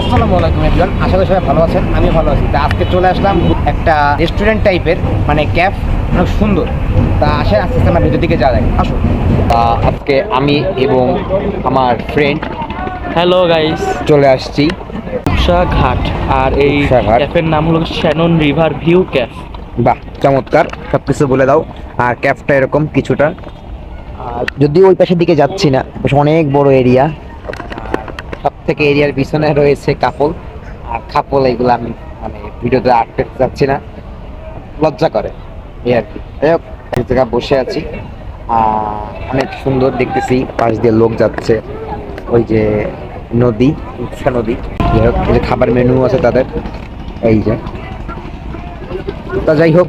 আসসালামু আলাইকুম এভরিওয়ান আশা করি সবাই ভালো আছেন আমি ভালো আছি। তা আজকে চলে আসলাম একটা রেস্টুরেন্ট টাইপের মানে ক্যাফ অনেক সুন্দর। তা আসেন আস্তে আস্তে আমরা ভিতর দিকে যাওয়া যায় আসুন। তা আজকে আমি এবং আমার ফ্রেন্ড হ্যালো গাইস চলে আসছি। উষা ঘাট আর এই ঘাট। ক্যাফের নাম হলো শ্যানন রিভার ভিউ ক্যাফ বাহ চমৎকার। সব কিছু বলে দাও। আর ক্যাফটা এরকম কিছুটা। আর যদি ওই পাশের দিকে যাচ্ছি না বেশ অনেক বড় এরিয়া থেকে এরিয়ার পিছনে রয়েছে কাপল। আর কাপল এগুলো আমি মানে ভিডিওতে আটকে যাচ্ছি না। লজ্জা করে, এই আর কি। জায়গায় বসে আছি। অনেক সুন্দর দেখতেছি, পাশ দিয়ে লোক যাচ্ছে। ওই যে নদী, উৎসা নদী। যাই হোক যে খাবার মেনু আছে তাদের। এই যে। তা যাই হোক,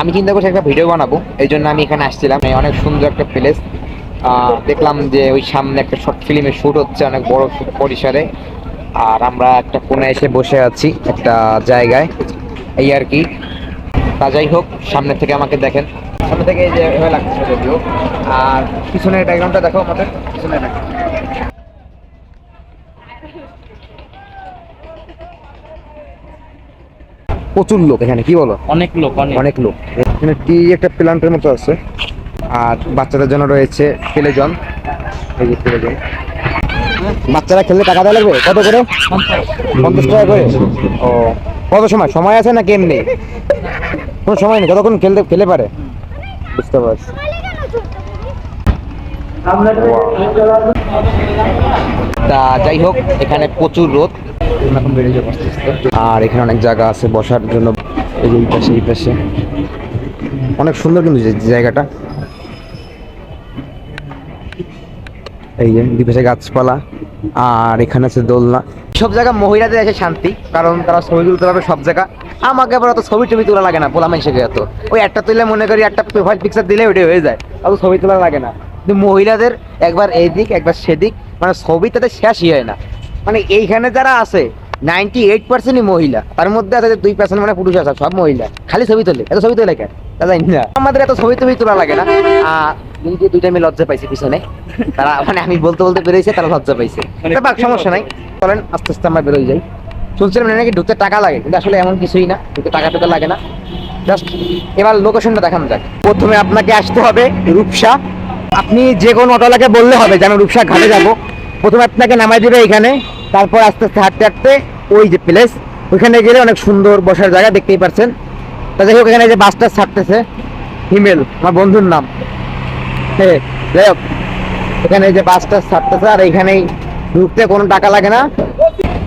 আমি চিন্তা করছি একটা ভিডিও বানাবো। এই জন্য আমি এখানে আসছিলাম। অনেক সুন্দর একটা প্লেস দেখলাম যে ওই সামনে একটা শর্ট ফিল্মের শুট হচ্ছে অনেক বড় পরিসরে। আর আমরা একটা কোণে এসে বসে আছি একটা জায়গায় এই আর কি। তা যাই হোক সামনে থেকে আমাকে দেখেন। সামনে থেকে এই যে এভাবে লাগছে যদিও আর পিছনের ব্যাকগ্রাউন্ডটা দেখো আমাদের পিছনের প্রচুর লোক এখানে কি বলো? অনেক লোক অনেক। অনেক লোক। এখানে টি একটা প্ল্যান্টের মতো আছে? আর বাচ্চাদের জন্য রয়েছে প্লেজন এই যে প্লেজন বাচ্চারা খেললে টাকা দেওয়া লাগবে? কত করে? পঞ্চাশ টাকা করে? ও, কত সময়? সময় আছে না গেম নেই কোনো সময় নেই, কতক্ষণ খেলতে, খেলে পারে? বুঝতে পারছি। তা যাই হোক, এখানে প্রচুর রোদ। এখন বেড়ে যাব। আর এখানে অনেক জায়গা আছে বসার জন্য। এই পাশে এই পাশে। অনেক সুন্দর কিন্তু জায়গাটা। এই যে, দুই পাশে গাছপালা, আর এখানে আছে দোলনা। সব জায়গা মহিলাদের শান্তি, কারণ তারা ছবি তুলতে পারবে সব জায়গা। আমাকে আবার অত ছবি টবি তোলা লাগে না মানুষকে এত। ওই একটা মনে করি একটা প্রোফাইল পিকচার দিলে হয়ে যায়, অত ছবি তোলা লাগে না। কিন্তু মহিলাদের একবার এইদিক একবার সেদিক মানে ছবি তাদের শেষই হয় না। মানে এইখানে যারা আছে নাইনটি এইট পার্সেন্টই মহিলা, তার মধ্যে আছে দুই পার্সেন্ট মানে পুরুষ আছে, সব মহিলা। খালি ছবি তোলে, এত ছবি তোলে কেন? তা জানি না। আমাদের এত ছবি টবি তোলা লাগে না। দিয়ে দুইটা আমি লজ্জা পাইছি পিছনে তারা মানে আমি বলতে বলতে বেরোইছে তারা লজ্জা পাইছে। বাক সমস্যা নাই। চলেন আস্তে আস্তে আমরা বেরোই যাই। শুনছিলাম নাকি ঢুকতে টাকা লাগে কিন্তু আসলে এমন কিছুই না ঢুকতে টাকা টুকা লাগে না। জাস্ট এবার লোকেশনটা দেখানো যাক। প্রথমে আপনাকে আসতে হবে রূপসা। আপনি যে কোনো অটোলাকে বললে হবে যে আমি রূপসা ঘাটে যাব। প্রথমে আপনাকে নামাই দেবে এখানে তারপর আস্তে আস্তে হাঁটতে হাঁটতে ওই যে প্লেস ওইখানে গেলে অনেক সুন্দর বসার জায়গা দেখতেই পারছেন। তা যাই হোক এখানে যে বাসটা ছাড়তেছে হিমেল আমার বন্ধুর নাম। যাই হোক, এখানে যে বাসটা ছাড়তেছে, আর এখানেই ঢুকতে কোনো টাকা লাগে না।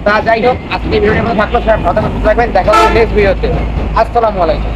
তা যাই হোক আজকে ভিডিওটা থাকল। স্যার ভালো থাকবেন, দেখা হবে নেক্সট ভিডিওতে। আসসালামু আলাইকুম।